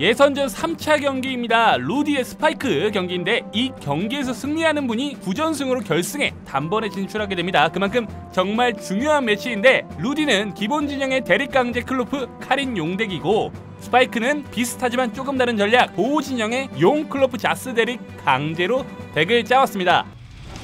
예선전 3차 경기입니다. 루디의 스파이크 경기인데 이 경기에서 승리하는 분이 9전승으로 결승에 단번에 진출하게 됩니다. 그만큼 정말 중요한 매치인데 루디는 기본 진영의 데릭 강제 클로프 카린 용덱이고 스파이크는 비슷하지만 조금 다른 전략 보호 진영의 용 클로프 자스 데릭 강제로 덱을 짜왔습니다.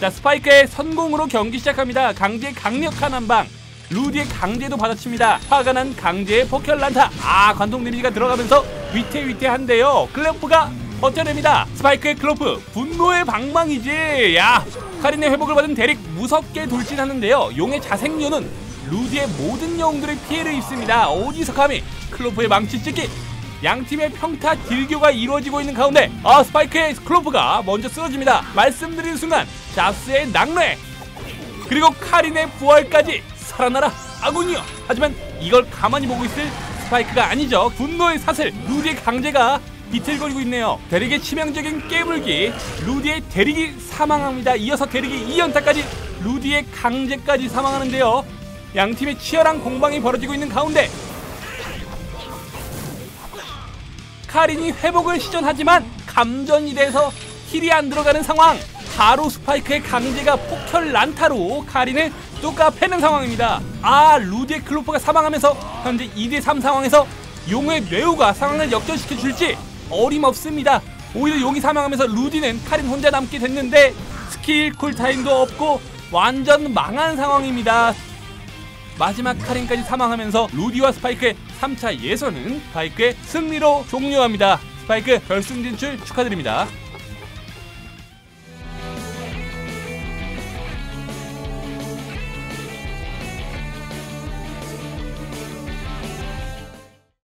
자 스파이크의 선공으로 경기 시작합니다. 강제 강력한 한방 루디의 강제도 받아칩니다. 화가 난 강제의 포켓 란타. 아 관통 데미지가 들어가면서 위태위태한데요. 클로프가 버텨냅니다. 스파이크의 클로프 분노의 방망이지. 야 카린의 회복을 받은 데릭 무섭게 돌진하는데요. 용의 자생류는 루디의 모든 영웅들의 피해를 입습니다. 어디서 감히 클로프의 망치 찍기. 양 팀의 평타 딜교가 이루어지고 있는 가운데 아 스파이크의 클로프가 먼저 쓰러집니다. 말씀드린 순간 자스의 낙뢰 그리고 카린의 부활까지 살아나라 아군이여 하지만 이걸 가만히 보고 있을 스파이크가 아니죠. 분노의 사슬 루디의 강제가 비틀거리고 있네요. 데릭의 치명적인 깨물기 루디의 데릭이 사망합니다. 이어서 데릭이 2연타까지 루디의 강제까지 사망하는데요. 양팀의 치열한 공방이 벌어지고 있는 가운데 카린이 회복을 시전하지만 감전이 돼서 힐이 안 들어가는 상황. 바로 스파이크의 강제가 폭혈 란타로 카린을 뚜까 패는 상황입니다. 아 루디의 클로프가 사망하면서 현재 2대3 상황에서 용의 뇌우가 상황을 역전시켜 줄지 어림없습니다. 오히려 용이 사망하면서 루디는 카린 혼자 남게 됐는데 스킬 쿨타임도 없고 완전 망한 상황입니다. 마지막 카린까지 사망하면서 루디와 스파이크의 3차 예선은 스파이크의 승리로 종료합니다. 스파이크 결승 진출 축하드립니다.